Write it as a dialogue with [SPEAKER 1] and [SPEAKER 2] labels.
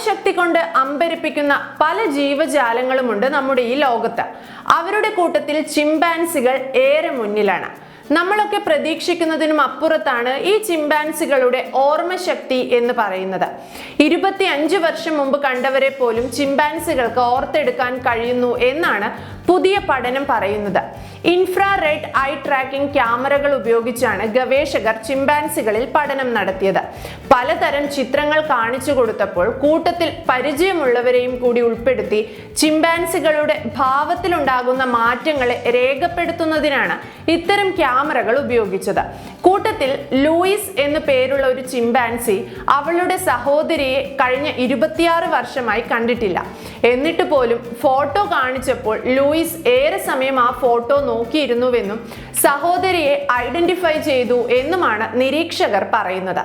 [SPEAKER 1] ഓർമ്മശക്തി കൊണ്ട് അമ്പരിപ്പിക്കുന്ന പല ജീവജാലങ്ങളുമുണ്ട് നമ്മുടെ ഈ ലോകത്ത്. അവരുടെ കൂട്ടത്തിൽ ചിമ്പാൻസികൾ ഏറെ മുന്നിലാണ്. നമ്മളൊക്കെ പ്രതീക്ഷിക്കുന്നതിനും അപ്പുറത്താണ് ഈ ചിമ്പാൻസികളുടെ ഓർമ്മശക്തി എന്ന് പറയുന്നത്. ഇരുപത്തി അഞ്ച് വർഷം മുമ്പ് കണ്ടവരെ പോലും ചിമ്പാൻസികൾക്ക് ഓർത്തെടുക്കാൻ കഴിയുന്നു എന്നാണ് പുതിയ പഠനം പറയുന്നത്. ഇൻഫ്രാറെഡ് ഐ ട്രാക്കിംഗ് ക്യാമറകൾ ഉപയോഗിച്ചാണ് ഗവേഷകർ ചിമ്പാൻസികളിൽ പഠനം നടത്തിയത്. പലതരം ചിത്രങ്ങൾ കാണിച്ചു കൊടുത്തപ്പോൾ കൂട്ടത്തിൽ പരിചയമുള്ളവരെയും കൂടി ഉൾപ്പെടുത്തി ചിമ്പാൻസികളുടെ ഭാവത്തിലുണ്ടാകുന്ന മാറ്റങ്ങളെ രേഖപ്പെടുത്തുന്നതിനാണ് ഇത്തരം ക്യാമറകൾ ഉപയോഗിച്ചത്. കൂട്ടത്തിൽ ലൂയിസ് എന്നു പേരുള്ള ഒരു ചിമ്പാൻസി അവളുടെ സഹോദരിയെ കഴിഞ്ഞ ഇരുപത്തിയാറ് വർഷമായി കണ്ടിട്ടില്ല. എന്നിട്ട് പോലും ഫോട്ടോ കാണിച്ചപ്പോൾ ലൂയിസ് ഏറെ സമയം ആ ഫോട്ടോ നോക്കിയിരുന്നുവെന്നും സഹോദരിയെ ഐഡന്റിഫൈ ചെയ്തു എന്നുമാണ് നിരീക്ഷകർ പറയുന്നത്.